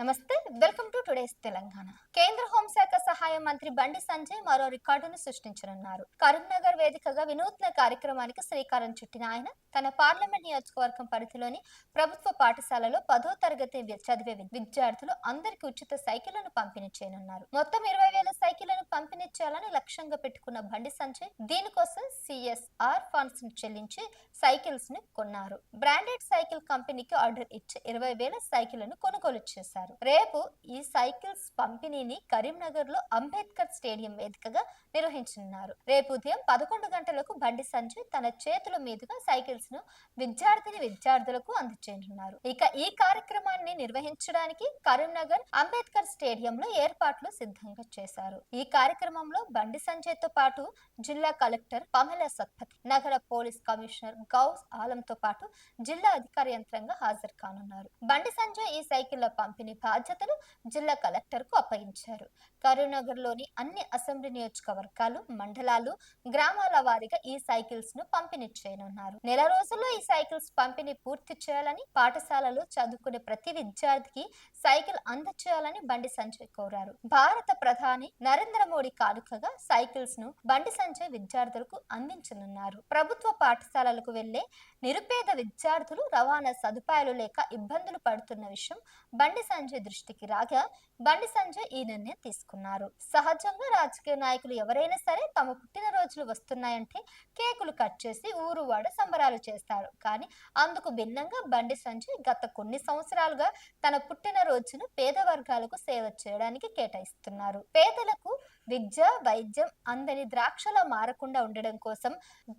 నమస్తే welcome to today's Telangana. కేంద్ర హోంశాఖ సహాయ మంత్రి బండి సంజయ్ మరో రికార్డును సృష్టించనున్నారు. కరీంనగర్ వేదికగా వినూత్న కార్యక్రమానికి శ్రీకారం చుట్టిన ఆయన తన పార్లమెంట్ నియోజకవర్గం పరిధిలోని ప్రభుత్వ పాఠశాలలో పదో తరగతి చదివే విద్యార్థులు అందరికీ ఉచిత సైకిళ్ళను పంపిణీ చేయనున్నారు. మొత్తం ఇరవై వేల సైకిళ్ళను పంపిణీ చేయాలని లక్ష్యంగా పెట్టుకున్న బండి సంజయ్ దీనికోసం సిఎస్ఆర్ ఫండ్స్ చెల్లించి సైకిల్స్ని కొన్నారు. బ్రాండెడ్ సైకిల్ కంపెనీకి ఆర్డర్ ఇచ్చి ఇరవై వేల సైకిళ్ళను కొనుగోలు చేశారు. రేపు ఈ సైకిల్స్ పంపిణీని కరీంనగర్లో అంబేద్కర్ స్టేడియం వేదికగా నిర్వహించనున్నారు. రేపు ఉదయం పదకొండు గంటలకు బండి సంజయ్ తన చేతుల మీదుగా సైకిల్స్ను విద్యార్థిని విద్యార్థులకు అందజేయనున్నారు ఇక ఈ కార్యక్రమాన్ని నిర్వహించడానికి కరీంనగర్ అంబేద్కర్ స్టేడియం లో ఏర్పాట్లు సిద్ధంగా చేశారు. ఈ కార్యక్రమంలో బండి సంజయ్తో పాటు జిల్లా కలెక్టర్ పమల సత్పతి నగర పోలీస్ కమిషనర్ గౌస్ ఆలంతో పాటు జిల్లా అధికార యంత్రంగా హాజరు కానున్నారు. బండి సంజయ్ ఈ సైకిళ్ళ పంపిణీ బాధ్యతలు జిల్లా కలెక్టర్కు అప్పగించారు. కరీంనగర్లోని అన్ని అసెంబ్లీ నియోజకవర్గాలు మండలాలు గ్రామాల వారీగా ఈ సైకిల్స్ను పంపిణీ చేయనున్నారు. నెల రోజుల్లో ఈ సైకిల్స్ పంపిణీ పూర్తి చేయాలని పాఠశాలలో చదువుకునే ప్రతి విద్యార్థికి సైకిల్ అందచేయాలని బండి సంజయ్ కోరారు. భారత ప్రధాని నరేంద్ర మోడీ కానుకగా సైకిల్స్ను బండి సంజయ్ విద్యార్థులకు అందించనున్నారు. ప్రభుత్వ పాఠశాలలకు వెళ్ళే నిరుపేద విద్యార్థులు రవాణా సదుపాయాలు లేక ఇబ్బందులు పడుతున్న విషయం బండి సంజయ్ దృష్టికి రాగా బండి సంజయ్ ఈ నిర్ణయం తీసుకున్నారు. సహజంగా రాజకీయ నాయకులు ఎవరైనా సరే తమ పుట్టిన రోజులు వస్తున్నాయంటే కేకులు కట్ చేసి ఊరువాడ సంబరాలు చేస్తారు. కానీ అందుకు భిన్నంగా బండి సంజయ్ గత కొన్ని సంవత్సరాలుగా తన పుట్టినరోజును పేద వర్గాలకు సేవ చేయడానికి కేటాయిస్తున్నారు. పేదలకు విద్య వైద్యం అందని ద్రాక్షలా మారకుండా ఉండడం కోసం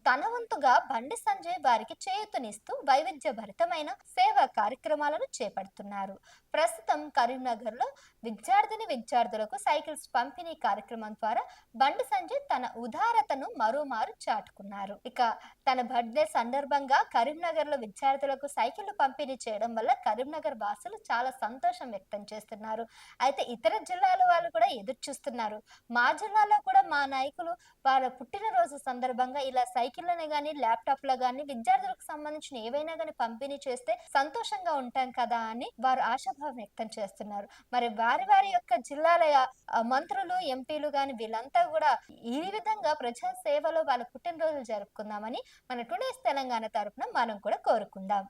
తన వంతుగా బండి సంజయ్ వారికి చేయుతనిస్తూ వైవిధ్య భరితమైన సేవా కార్యక్రమాలను చేపడుతున్నారు. ప్రస్తుతం కరీంనగర్లో విద్యార్థిని విద్యార్థులకు సైకిల్స్ పంపిణీ కార్యక్రమం ద్వారా బండి సంజయ్ తన ఉదారత ఉదారతను మరోమారు చాటుకున్నారు. ఇక తన బర్త్డే సందర్భంగా కరీంనగర్లో విద్యార్థులకు సైకిళ్ళు పంపిణీ చేయడం వల్ల కరీంనగర్ వాసులు చాలా సంతోషం వ్యక్తం చేస్తున్నారు. అయితే ఇతర జిల్లాల వాళ్ళు కూడా ఎదురు చూస్తున్నారు మా జిల్లాలో కూడా మా నాయకులు వారి పుట్టినరోజు సందర్భంగా ఇలా సైకిళ్ళని కానీ ల్యాప్టాప్లు కానీ విద్యార్థులకు సంబంధించిన ఏవైనా కానీ పంపిణీ చేస్తే సంతోషంగా ఉంటాం కదా అని వారు ఆశాభావం వ్యక్తం చేస్తున్నారు. మరి వారి వారి యొక్క జిల్లాల మంత్రులు ఎంపీలు కానీ వీళ్ళంతా కూడా ఈ విధంగా ప్రజా సేవలో వాళ్ళ పుట్టినరోజులు జరుపుకుందామని మన టుడేస్ తెలంగాణ తరఫున మనం కూడా కోరుకుందాం.